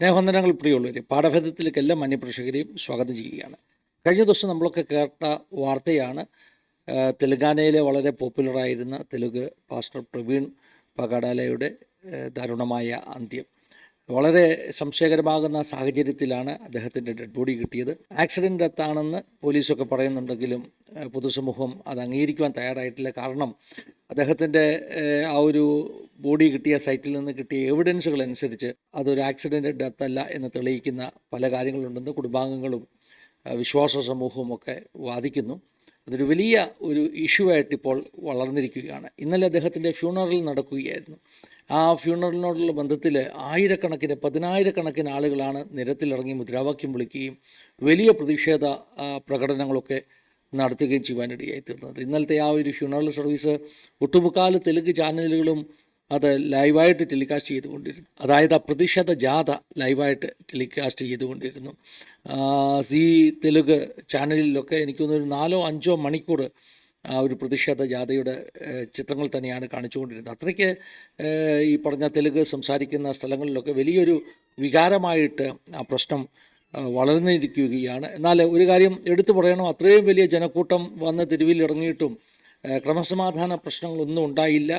സ്നേഹവന്ദനങ്ങൾ പ്രിയമുള്ളവരെ പാഠഭേദത്തിലേക്ക് എല്ലാ മാന്യപ്രേക്ഷകരെയും സ്വാഗതം ചെയ്യുകയാണ്. കഴിഞ്ഞ ദിവസം നമ്മളൊക്കെ കേട്ട വാർത്തയാണ് തെലുങ്കാനയിലെ വളരെ പോപ്പുലറായിരുന്ന തെലുഗ് പാസ്റ്റർ പ്രവീൺ പഗഡാലയുടെ ദാരുണമായ അന്ത്യം. വളരെ സംശയകരമാകുന്ന സാഹചര്യത്തിലാണ് അദ്ദേഹത്തിന്റെ ഡെഡ് ബോഡി കിട്ടിയത്. ആക്സിഡന്റ് ഡെത്താണെന്ന് പോലീസൊക്കെ പറയുന്നുണ്ടെങ്കിലും പൊതുസമൂഹം അത് അംഗീകരിക്കുവാൻ തയ്യാറായിട്ടില്ല. കാരണം അദ്ദേഹത്തിന്റെ ആ ഒരു ബോഡി കിട്ടിയ സൈറ്റിൽ നിന്ന് കിട്ടിയ എവിഡൻസുകൾ അനുസരിച്ച് അതൊരു ആക്സിഡന്റ് ഡെത്ത് അല്ല എന്ന് തെളിയിക്കുന്ന പല കാര്യങ്ങളുണ്ടെന്ന് കുടുംബാംഗങ്ങളും വിശ്വാസ സമൂഹവും ഒക്കെ വാദിക്കുന്നു. അതൊരു വലിയ ഒരു ഇഷ്യൂ ആയിട്ട് ഇപ്പോൾ വളർന്നിരിക്കുകയാണ്. ഇന്നലെ അദ്ദേഹത്തിന്റെ ഫ്യൂണറൽ നടക്കുകയായിരുന്നു. ആ ഫ്യൂണറലിനോടുള്ള ബന്ധത്തിൽ ആയിരക്കണക്കിന് പതിനായിരക്കണക്കിന് ആളുകളാണ് നിരത്തിലിറങ്ങി മുദ്രാവാക്യം വിളിക്കുകയും വലിയ പ്രതിഷേധ പ്രകടനങ്ങളൊക്കെ നടത്തുകയും ചെയ്യുവാനിടയായി തീർന്നത് ഇന്നലത്തെ ആ ഒരു ഫ്യൂണറൽ സർവീസ് ഒട്ടുമുക്കാൽ തെലുങ്ക് ചാനലുകളും അത് ലൈവായിട്ട് ടെലികാസ്റ്റ് ചെയ്തുകൊണ്ടിരുന്നു. അതായത് അപ്രതീക്ഷിത ജാത ലൈവായിട്ട് ടെലികാസ്റ്റ് ചെയ്തുകൊണ്ടിരുന്നു. സി തെലുങ്ക് ചാനലിലൊക്കെ എനിക്ക് തോന്നുന്നു ഒരു നാലോ അഞ്ചോ മണിക്കൂർ ആ ഒരു പ്രതിഷേധ ജാഥയുടെ ചിത്രങ്ങൾ തന്നെയാണ് കാണിച്ചുകൊണ്ടിരുന്നത്. അത്രയ്ക്ക് ഈ പറഞ്ഞ തെലുങ്ക് സംസാരിക്കുന്ന സ്ഥലങ്ങളിലൊക്കെ വലിയൊരു വികാരമായിട്ട് ആ പ്രശ്നം വളർന്നിരിക്കുകയാണ്. എന്നാൽ ഒരു കാര്യം എടുത്തു പറയണം അത്രയും വലിയ ജനക്കൂട്ടം വന്ന് തെരുവിൽ ഇറങ്ങിയിട്ടും ക്രമസമാധാന പ്രശ്നങ്ങളൊന്നും ഉണ്ടായില്ല.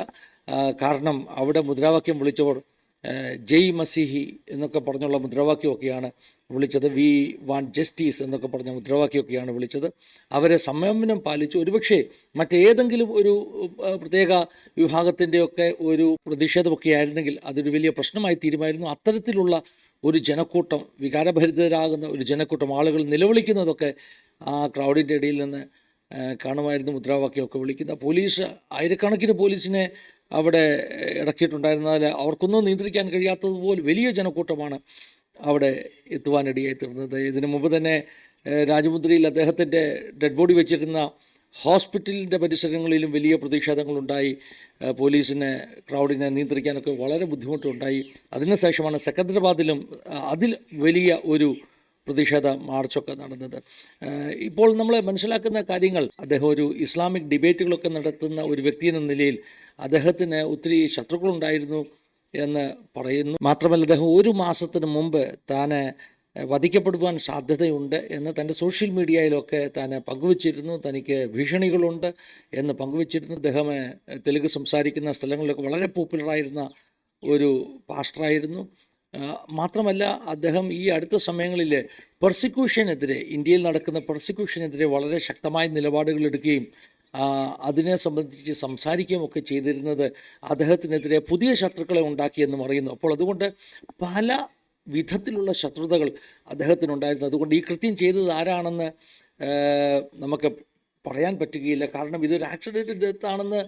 കാരണം അവിടെ മുദ്രാവാക്യം വിളിച്ചവർ ജയ് മസിഹി എന്നൊക്കെ പറഞ്ഞുള്ള മുദ്രാവാക്യമൊക്കെയാണ് വിളിച്ചത്. വി വാണ്ട് ജസ്റ്റിസ് എന്നൊക്കെ പറഞ്ഞ മുദ്രാവാക്യമൊക്കെയാണ് വിളിച്ചത്. അവരെ സംയമനം പാലിച്ചു. ഒരുപക്ഷെ മറ്റേതെങ്കിലും ഒരു പ്രത്യേക വിഭാഗത്തിന്റെയൊക്കെ ഒരു പ്രതിഷേധമൊക്കെ ആയിരുന്നെങ്കിൽ അതൊരു വലിയ പ്രശ്നമായി തീരുമായിരുന്നു. അത്തരത്തിലുള്ള ഒരു ജനക്കൂട്ടം വികാരഭരിതരാകുന്ന ഒരു ജനക്കൂട്ടം ആളുകൾ നിലവിളിക്കുന്നതൊക്കെ ആ ക്രൗഡിന്റെ ഇടയിൽ നിന്ന് കാണുമായിരുന്നു മുദ്രാവാക്യമൊക്കെ വിളിക്കുന്ന പോലീസ് ആയിരക്കണക്കിന് പോലീസിനെ അവിടെ ഇടക്കിയിട്ടുണ്ടായിരുന്നാൽ അവർക്കൊന്നും നിയന്ത്രിക്കാൻ കഴിയാത്തതുപോലെ വലിയ ജനക്കൂട്ടമാണ് അവിടെ എത്തുവാനിടയായി തീർന്നത്. ഇതിനു മുമ്പ് തന്നെ രാജമുദ്രയിൽ അദ്ദേഹത്തിന്റെ ഡെഡ് ബോഡി വെച്ചിരുന്ന ഹോസ്പിറ്റലിന്റെ പരിസരങ്ങളിലും വലിയ പ്രതിഷേധങ്ങളുണ്ടായി. പോലീസിനെ ക്രൗഡിനെ നിയന്ത്രിക്കാനൊക്കെ വളരെ ബുദ്ധിമുട്ടുണ്ടായി. അതിനുശേഷമാണ് സെക്കന്ദരാബാദിലും അതിൽ വലിയ ഒരു പ്രതിഷേധ മാർച്ചൊക്കെ നടന്നത്. ഇപ്പോൾ നമ്മൾ മനസ്സിലാക്കുന്ന കാര്യങ്ങൾ അദ്ദേഹം ഒരു ഇസ്ലാമിക് ഡിബേറ്റുകളൊക്കെ നടത്തുന്ന ഒരു വ്യക്തി എന്ന നിലയിൽ അദ്ദേഹത്തിന് ഒത്തിരി ശത്രുക്കളുണ്ടായിരുന്നു എന്ന് പറയുന്നു. മാത്രമല്ല അദ്ദേഹം ഒരു മാസത്തിന് മുമ്പ് താൻ വധിക്കപ്പെടുവാൻ സാധ്യതയുണ്ട് എന്ന് തന്റെ സോഷ്യൽ മീഡിയയിലൊക്കെ താൻ പങ്കുവച്ചിരുന്നു. തനിക്ക് ഭീഷണികളുണ്ട് എന്ന് പങ്കുവച്ചിരുന്നു. അദ്ദേഹം തെലുങ്ക് സംസാരിക്കുന്ന സ്ഥലങ്ങളിലൊക്കെ വളരെ പോപ്പുലറായിരുന്ന ഒരു പാസ്റ്ററായിരുന്നു. മാത്രമല്ല അദ്ദേഹം ഈ അടുത്ത സമയങ്ങളിൽ പെർസിക്യൂഷനെതിരെ ഇന്ത്യയിൽ നടക്കുന്ന പെർസിക്യൂഷനെതിരെ വളരെ ശക്തമായ നിലപാടുകൾ എടുക്കുകയും അതിനെ സംബന്ധിച്ച് സംസാരിക്കുകയും ഒക്കെ ചെയ്തിരുന്നത് അദ്ദേഹത്തിനെതിരെ പുതിയ ശത്രുക്കളെ ഉണ്ടാക്കിയെന്ന് പറയുന്നു അപ്പോൾ അതുകൊണ്ട് പല വിധത്തിലുള്ള ശത്രുതകൾ അദ്ദേഹത്തിനുണ്ടായിരുന്നു. അതുകൊണ്ട് ഈ കൃത്യം ചെയ്തത് ആരാണെന്ന് നമുക്ക് പറയാൻ പറ്റുകയില്ല. കാരണം ഇതൊരു ആക്സിഡന്റ് ഡെത്താണെന്ന്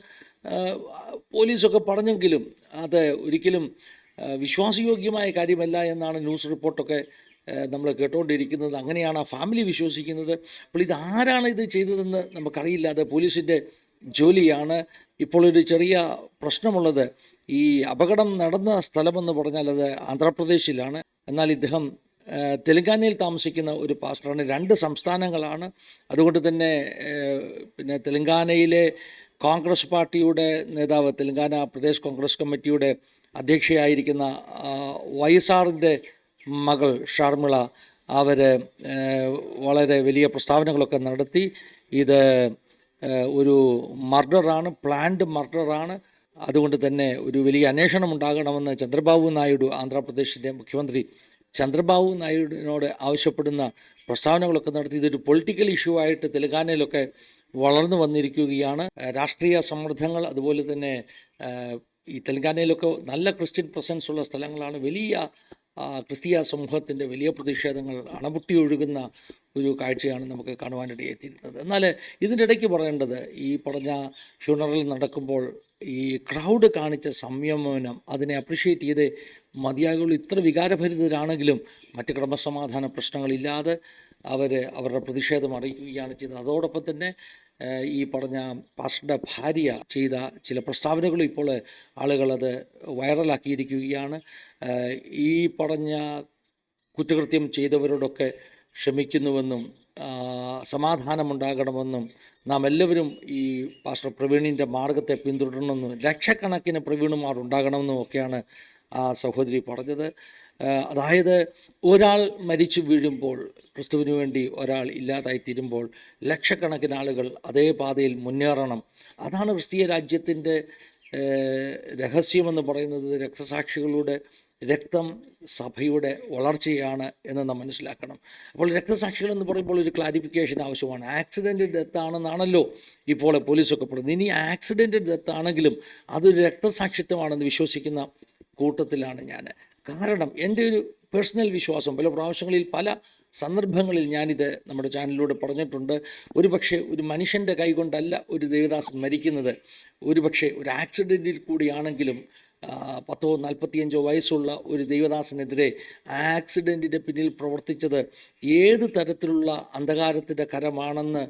പോലീസൊക്കെ പറഞ്ഞെങ്കിലും അത് ഒരിക്കലും വിശ്വാസയോഗ്യമായ കാര്യമല്ല എന്നാണ് ന്യൂസ് റിപ്പോർട്ടൊക്കെ നമ്മൾ കേട്ടുകൊണ്ടിരിക്കുന്നത് അങ്ങനെയാണ് ആ ഫാമിലി വിശ്വസിക്കുന്നത്. അപ്പോൾ ഇത് ആരാണ് ഇത് ചെയ്തതെന്ന് നമുക്കറിയില്ല അത് പോലീസിന്റെ ജോലിയാണ് ഇപ്പോൾ ഒരു ചെറിയ പ്രശ്നമുള്ളത്. ഈ അപകടം നടന്ന സ്ഥലമെന്ന് പറഞ്ഞാൽ അത് ആന്ധ്രാപ്രദേശിലാണ്. എന്നാൽ ഇദ്ദേഹം തെലങ്കാനയിൽ താമസിക്കുന്ന ഒരു പാസ്റ്ററാണ്. രണ്ട് സംസ്ഥാനങ്ങളാണ്. അതുകൊണ്ട് തന്നെ പിന്നെ തെലങ്കാനയിലെ കോൺഗ്രസ് പാർട്ടിയുടെ നേതാവ് തെലങ്കാന പ്രദേശ് കോൺഗ്രസ് കമ്മിറ്റിയുടെ അധ്യക്ഷയായിരിക്കുന്ന വൈസാറിന്റെ മകൾ ഷർമിള അവർ വളരെ വലിയ പ്രസ്താവനകളൊക്കെ നടത്തി. ഇത് ഒരു മർഡറാണ് പ്ലാൻഡ് മർഡറാണ്. അതുകൊണ്ട് തന്നെ ഒരു വലിയ അന്വേഷണം ഉണ്ടാകണമെന്ന് ചന്ദ്രബാബു നായിഡു ആന്ധ്രാപ്രദേശിന്റെ മുഖ്യമന്ത്രി ചന്ദ്രബാബു നായിഡുവിനോട് ആവശ്യപ്പെടുന്ന പ്രസ്താവനകളൊക്കെ നടത്തി. ഇതൊരു പൊളിറ്റിക്കൽ ഇഷ്യൂ ആയിട്ട് തെലങ്കാനയിലൊക്കെ വളർന്നു വന്നിരിക്കുകയാണ്. രാഷ്ട്രീയ സമ്മർദ്ദങ്ങൾ അതുപോലെ തന്നെ ഈ തെലങ്കാനയിലൊക്കെ നല്ല ക്രിസ്ത്യൻ പ്രസൻസ് ഉള്ള സ്ഥലങ്ങളാണ്. വലിയ ക്രിസ്തീയ സമൂഹത്തിന്റെ വലിയ പ്രതിഷേധങ്ങൾ അണപൊട്ടി ഒഴുകുന്ന ഒരു കാഴ്ചയാണ് നമുക്ക് കാണുവാനിടയെത്തിയിരുന്നത് എന്നാൽ ഇതിന്റെ ഇടയ്ക്ക് പറയേണ്ടത് ഈ പറഞ്ഞ ഫ്യൂണറൽ നടക്കുമ്പോൾ ഈ ക്രൗഡ് കാണിച്ച സംയമനം അതിനെ അപ്രിഷ്യേറ്റ് ചെയ്ത് മതിയാകുള്ളൂ. ഇത്ര വികാരഭരിതരാണെങ്കിലും മറ്റ് ക്രമസമാധാന പ്രശ്നങ്ങളില്ലാതെ അവർ അവരുടെ പ്രതിഷേധം അറിയിക്കുകയാണ് ചെയ്തത്. അതോടൊപ്പം തന്നെ ഈ പറഞ്ഞ പാസ്റ്ററുടെ ഭാര്യ ചെയ്ത ചില പ്രസ്താവനകളും ഇപ്പോൾ ആളുകളത് വൈറലാക്കിയിരിക്കുകയാണ്. ഈ പറഞ്ഞ കുറ്റകൃത്യം ചെയ്തവരോടൊക്കെ ക്ഷമിക്കുന്നുവെന്നും സമാധാനമുണ്ടാകണമെന്നും നാം എല്ലാവരും ഈ പാസ്റ്റർ പ്രവീണിന്റെ മാർഗത്തെ പിന്തുടരണമെന്നും ലക്ഷക്കണക്കിന് പ്രവീണുമാർ ഉണ്ടാകണമെന്നും ഒക്കെയാണ് ആ സഹോദരി പറഞ്ഞത്. അതായത് ഒരാൾ മരിച്ചു വീഴുമ്പോൾ ക്രിസ്തുവിന് വേണ്ടി ഒരാൾ ഇല്ലാതായി തീരുമ്പോൾ ലക്ഷക്കണക്കിന് ആളുകൾ അതേ പാതയിൽ മുന്നേറണം. അതാണ് ക്രിസ്തീയ രാജ്യത്തിന്റെ രഹസ്യമെന്ന് പറയുന്നത് രക്തസാക്ഷികളുടെ രക്തം സഭയുടെ വളർച്ചയാണ് എന്ന് നാം മനസ്സിലാക്കണം. അപ്പോൾ രക്തസാക്ഷികൾ എന്ന് പറയുമ്പോൾ ഒരു ക്ലാരിഫിക്കേഷൻ ആവശ്യമാണ്. ആക്സിഡന്റ് ഡെത്ത് ആണെന്നാണല്ലോ ഇപ്പോൾ പോലീസൊക്കെ പറയുന്നത്. ഇനി ആക്സിഡന്റ് ഡെത്ത് ആണെങ്കിലും അതൊരു രക്തസാക്ഷിത്വമാണെന്ന് വിശ്വസിക്കുന്ന കൂട്ടത്തിലാണ് ഞാൻ. കാരണം എന്റെ ഒരു പേഴ്സണൽ വിശ്വാസം പല പ്രാവശ്യങ്ങളിൽ പല സന്ദർഭങ്ങളിൽ ഞാനിത് നമ്മുടെ ചാനലിലൂടെ പറഞ്ഞിട്ടുണ്ട്. ഒരു പക്ഷേ ഒരു മനുഷ്യന്റെ കൈകൊണ്ടല്ല ഒരു ദേവദാസൻ മരിക്കുന്നത്. ഒരു പക്ഷേ ഒരു ആക്സിഡന്റിൽ കൂടിയാണെങ്കിലും പത്തോ നാൽപ്പത്തിയഞ്ചോ വയസ്സുള്ള ഒരു ദൈവദാസനെതിരെ ആക്സിഡന്റിന്റെ പിന്നിൽ പ്രവർത്തിച്ചത് ഏത് തരത്തിലുള്ള അന്ധകാരത്തിന്റെ കരമാണെന്ന്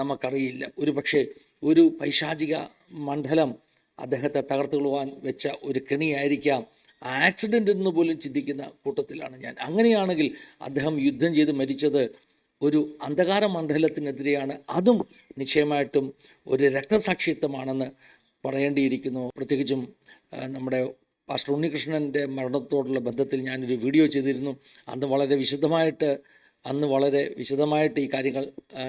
നമുക്കറിയില്ല. ഒരു പക്ഷേ ഒരു പൈശാചിക മണ്ഡലം അദ്ദേഹത്തെ തകർത്തുകൊള്ളുവാൻ വെച്ച ഒരു കെണിയായിരിക്കാം ആക്സിഡന്റ് എന്ന് പോലും ചിന്തിക്കുന്ന കൂട്ടത്തിലാണ് ഞാൻ. അങ്ങനെയാണെങ്കിൽ അദ്ദേഹം യുദ്ധം ചെയ്ത് മരിച്ചത് ഒരു അന്ധകാര മണ്ഡലത്തിനെതിരെയാണ്. അതും നിശ്ചയമായിട്ടും ഒരു രക്തസാക്ഷിത്വമാണെന്ന് പറയേണ്ടിയിരിക്കുന്നു. പ്രത്യേകിച്ചും നമ്മുടെ പാസ്റ്റർ ഉണ്ണികൃഷ്ണന്റെ മരണത്തോടുള്ള ബന്ധത്തിൽ ഞാനൊരു വീഡിയോ ചെയ്തിരുന്നു. അന്ന് വളരെ വിശദമായിട്ട് അന്ന് വളരെ വിശദമായിട്ട് ഈ കാര്യങ്ങൾ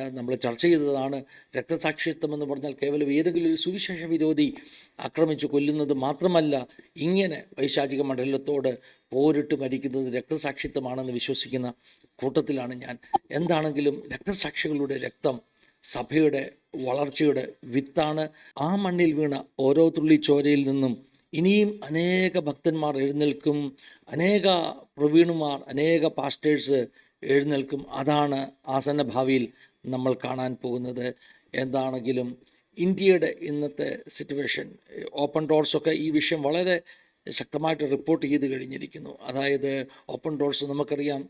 നമ്മൾ ചർച്ച ചെയ്തതാണ്. രക്തസാക്ഷിത്വം എന്ന് പറഞ്ഞാൽ കേവലം ഏതെങ്കിലും ഒരു സുവിശേഷ വിരോധി ആക്രമിച്ചു കൊല്ലുന്നത് മാത്രമല്ല ഇങ്ങനെ വൈശാചിക മണ്ഡലത്തോട് പോരിട്ട് മരിക്കുന്നത് രക്തസാക്ഷിത്വമാണെന്ന് വിശ്വസിക്കുന്ന കൂട്ടത്തിലാണ് ഞാൻ. എന്താണെങ്കിലും രക്തസാക്ഷികളുടെ രക്തം സഭയുടെ വളർച്ചയുടെ വിത്താണ്. ആ മണ്ണിൽ വീണ ഓരോ തുള്ളി ചോരയിൽ നിന്നും ഇനിയും അനേക ഭക്തന്മാർ എഴുന്നേൽക്കും അനേക പ്രവീണുമാർ അനേക പാസ്റ്റേഴ്സ് എഴുന്നേൽക്കും. അതാണ് ആസന്ന ഭാവിയിൽ നമ്മൾ കാണാൻ പോകുന്നത്. എന്താണെങ്കിലും ഇന്ത്യയുടെ ഇന്നത്തെ സിറ്റുവേഷൻ ഓപ്പൺ ഡോർസൊക്കെ ഈ വിഷയം വളരെ ശക്തമായിട്ട് റിപ്പോർട്ട് ചെയ്ത് കഴിഞ്ഞിരിക്കുന്നു. അതായത് ഓപ്പൺ ഡോർസ് നമുക്കറിയാം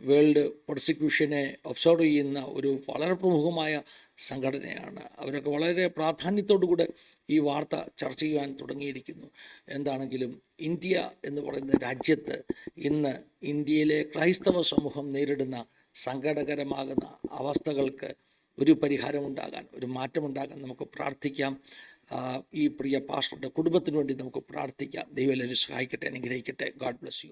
വേൾഡ് പ്രോസിക്യൂഷനെ ഒബ്സർവ് ചെയ്യുന്ന ഒരു വളരെ പ്രമുഖമായ സംഘടനയാണ്. അവരൊക്കെ വളരെ പ്രാധാന്യത്തോടു കൂടെ ഈ വാർത്ത ചർച്ച ചെയ്യാൻ തുടങ്ങിയിരിക്കുന്നു. എന്താണെങ്കിലും ഇന്ത്യ എന്ന് പറയുന്ന രാജ്യത്ത് ഇന്ന് ഇന്ത്യയിലെ ക്രൈസ്തവ സമൂഹം നേരിടുന്ന സങ്കടകരമാകുന്ന അവസ്ഥകൾക്ക് ഒരു പരിഹാരമുണ്ടാകാൻ ഒരു മാറ്റമുണ്ടാകാൻ നമുക്ക് പ്രാർത്ഥിക്കാം. ഈ പ്രിയ പാസ്റ്ററുടെ കുടുംബത്തിന് വേണ്ടി നമുക്ക് പ്രാർത്ഥിക്കാം. ദൈവം എല്ലാവരും സഹായിക്കട്ടെ അനുഗ്രഹിക്കട്ടെ. God bless you